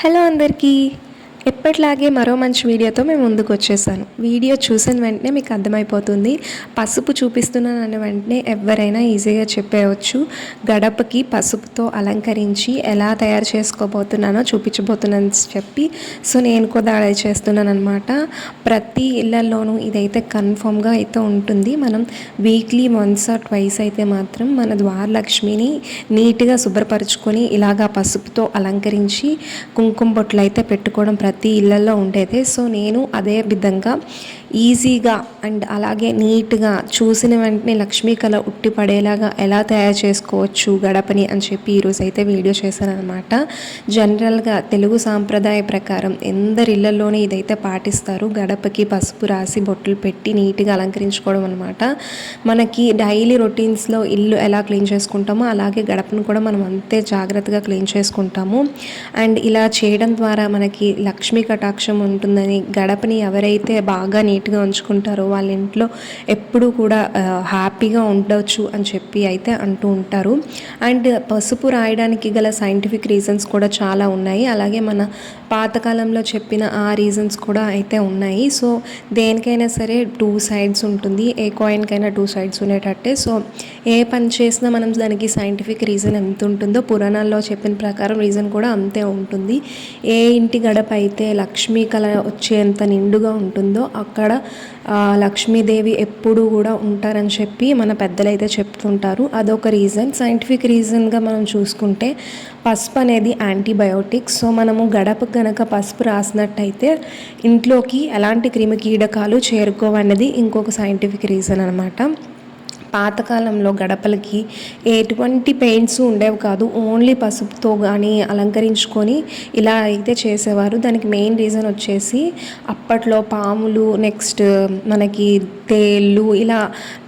Hello అందరికీ. ఎప్పటిలాగే మరో మంచి వీడియోతో మేము ముందుకు వచ్చేసాను వీడియో చూసిన వెంటనే మీకు అర్థమైపోతుంది. పసుపు చూపిస్తున్నానని వెంటనే ఎవరైనా ఈజీగా చెప్పేయచ్చు. గడపకి పసుపుతో అలంకరించి ఎలా తయారు చేసుకోబోతున్నానో చూపించబోతున్నాను చెప్పి. సో నేను కూడా అలా చేస్తున్నాను అనమాట ప్రతి ఇళ్ళలోనూ ఇదైతే కన్ఫామ్గా అయితే ఉంటుంది. మనం వీక్లీ వన్స్ ఆర్ ట్వైస్ అయితే మాత్రం మన ద్వారలక్ష్మిని నీట్గా శుభ్రపరచుకొని ఇలాగా పసుపుతో అలంకరించి కుంకుమ బొట్లు అయితే పెట్టుకోవడం ప్రతి ఇళ్ళల్లో ఉండేది. సో నేను అదే విధంగా ఈజీగా అండ్ అలాగే నీట్గా చూసిన వెంటనే లక్ష్మీ కళ ఉట్టి పడేలాగా ఎలా తయారు చేసుకోవచ్చు గడపని అని చెప్పి ఈరోజు అయితే వీడియో చేశాను అనమాట జనరల్గా తెలుగు సాంప్రదాయ ప్రకారం ఎందరి ఇళ్ళలోనే ఇదైతే పాటిస్తారు. గడపకి పసుపు రాసి బొట్లు పెట్టి నీట్గా అలంకరించుకోవడం అనమాట మనకి డైలీ రొటీన్స్లో ఇల్లు ఎలా క్లీన్ చేసుకుంటామో అలాగే గడపను కూడా మనం అంతే జాగ్రత్తగా క్లీన్ చేసుకుంటాము. అండ్ ఇలా చేయడం ద్వారా మనకి లక్ష్మీ కటాక్షం ఉంటుందని గడపని ఎవరైతే బాగా నీట్గా ఉంచుకుంటారో వాళ్ళ ఇంట్లో ఎప్పుడూ కూడా హ్యాపీగా ఉండవచ్చు అని చెప్పి అయితే అంటూ ఉంటారు. అండ్ పసుపు రాయడానికి గల సైంటిఫిక్ రీజన్స్ కూడా చాలా ఉన్నాయి. అలాగే మన పాతకాలంలో చెప్పిన ఆ రీజన్స్ కూడా అయితే ఉన్నాయి. సో దేనికైనా సరే టూ సైడ్స్ ఉంటుంది. ఏ కాయిన్కైనా టూ సైడ్స్ ఉండేటట్టే. సో ఏ పని చేసినా మనం దానికి సైంటిఫిక్ రీజన్ ఎంత ఉంటుందో పురాణాల్లో చెప్పిన ప్రకారం రీజన్ కూడా అంతే ఉంటుంది. ఏ ఇంటి గడప అయితే లక్ష్మీ కళ వచ్చేంత నిండుగా ఉంటుందో అక్కడ లక్ష్మీదేవి ఎప్పుడు కూడా ఉంటారని చెప్పి మన పెద్దలు అయితే చెప్తుంటారు. అదొక రీజన్ సైంటిఫిక్ రీజన్గా మనం చూసుకుంటే పసుపు అనేది యాంటీబయోటిక్స్ సో మనము గడప కనుక పసుపు రాసినట్టయితే ఇంట్లోకి ఎలాంటి క్రిమి కీడకాలు చేరుకోవన్నది ఇంకొక సైంటిఫిక్ రీజన్ అనమాట పాతకాలంలో గడపలకి ఎటువంటి పెయింట్స్ ఉండేవి కాదు. ఓన్లీ పసుపుతో కానీ అలంకరించుకొని ఇలా అయితే చేసేవారు. దానికి మెయిన్ రీజన్ వచ్చేసి అప్పట్లో పాములు నెక్స్ట్ మనకి తేళ్ళు ఇలా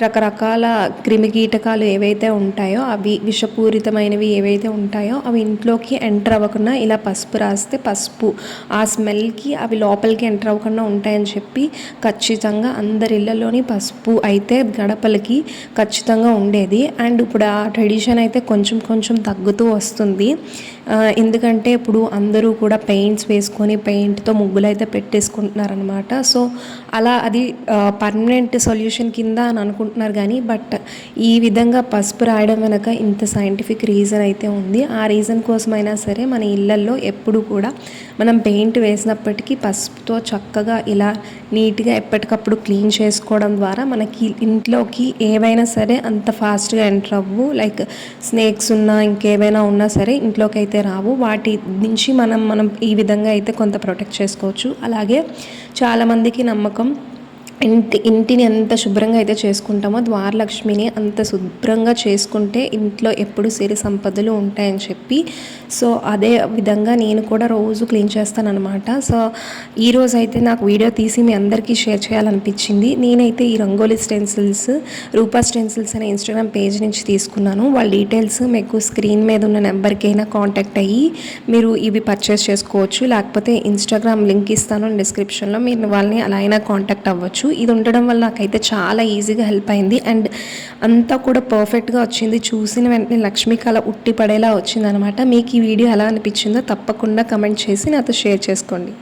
రకరకాల క్రిమికీటకాలు ఏవైతే ఉంటాయో అవి విషపూరితమైనవి ఏవైతే ఉంటాయో అవి ఇంట్లోకి ఎంటర్ అవ్వకుండా ఇలా పసుపు రాస్తే పసుపు ఆ స్మెల్కి అవి లోపలికి ఎంటర్ అవ్వకుండా ఉంటాయని చెప్పి ఖచ్చితంగా అందరి ఇళ్ళలోని పసుపు అయితే గడపలకి ఖచ్చితంగా ఉండేది. అండ్ ఇప్పుడు ఆ ట్రెడిషన్ అయితే కొంచెం కొంచెం తగ్గుతూ వస్తుంది. ఎందుకంటే ఇప్పుడు అందరూ కూడా పెయింట్స్ వేసుకొని పెయింట్తో ముగ్గులు అయితే పెట్టేసుకుంటున్నారనమాట సో అలా అది పర్మనెంట్ సొల్యూషన్ కింద అని అనుకుంటున్నారు కానీ బట్ ఈ విధంగా పసుపు రాయడం వెనక ఇంత సైంటిఫిక్ రీజన్ అయితే ఉంది. ఆ రీజన్ కోసమైనా సరే మన ఇళ్ళల్లో ఎప్పుడు కూడా మనం పెయింట్ వేసినప్పటికీ పసుపుతో చక్కగా ఇలా నీట్గా ఎప్పటికప్పుడు క్లీన్ చేసుకోవడం ద్వారా మనకి ఇంట్లోకి ఏవైనా సరే అంత ఫాస్ట్గా ఎంటర్ అవ్వు. లైక్ స్నేక్స్ ఉన్నా ఇంకేమైనా ఉన్నా సరే ఇంట్లోకి అయితే రావు. వాటి నుంచి మనం మనం ఈ విధంగా అయితే కొంత ప్రొటెక్ట్ చేసుకోవచ్చు. అలాగే చాలామందికి నమ్మకం ఇంటి ఇంటిని ఎంత శుభ్రంగా అయితే చేసుకుంటామో ద్వారలక్ష్మిని అంత శుభ్రంగా చేసుకుంటే ఇంట్లో ఎప్పుడు సిరి సంపదలు ఉంటాయని చెప్పి సో అదే విధంగా నేను కూడా రోజు క్లీన్ చేస్తాను అనమాట సో ఈరోజు అయితే నాకు వీడియో తీసి మీ అందరికీ షేర్ చేయాలనిపించింది. నేనైతే ఈ రంగోలీ స్టెన్సిల్స్ రూపా స్టెన్సిల్స్ అనే ఇన్స్టాగ్రామ్ పేజ్ నుంచి తీసుకున్నాను. వాళ్ళ డీటెయిల్స్ మీకు స్క్రీన్ మీద ఉన్న నెంబర్కైనా కాంటాక్ట్ అయ్యి మీరు ఇవి పర్చేస్ చేసుకోవచ్చు. లేకపోతే ఇన్స్టాగ్రామ్ లింక్ ఇస్తాను డిస్క్రిప్షన్లో. మీరు వాళ్ళని అలా అయినా కాంటాక్ట్ అవ్వచ్చు. ఇది ఉండడం వల్ల నాకైతే చాలా ఈజీగా హెల్ప్ అయింది. అండ్ అంతా కూడా పర్ఫెక్ట్గా వచ్చింది. చూసిన వెంటనే లక్ష్మి కళ ఉట్టి పడేలా వచ్చిందనమాట. మీకు ఈ వీడియో ఎలా అనిపించిందో తప్పకుండా కమెంట్ చేసి నాతో షేర్ చేసుకోండి.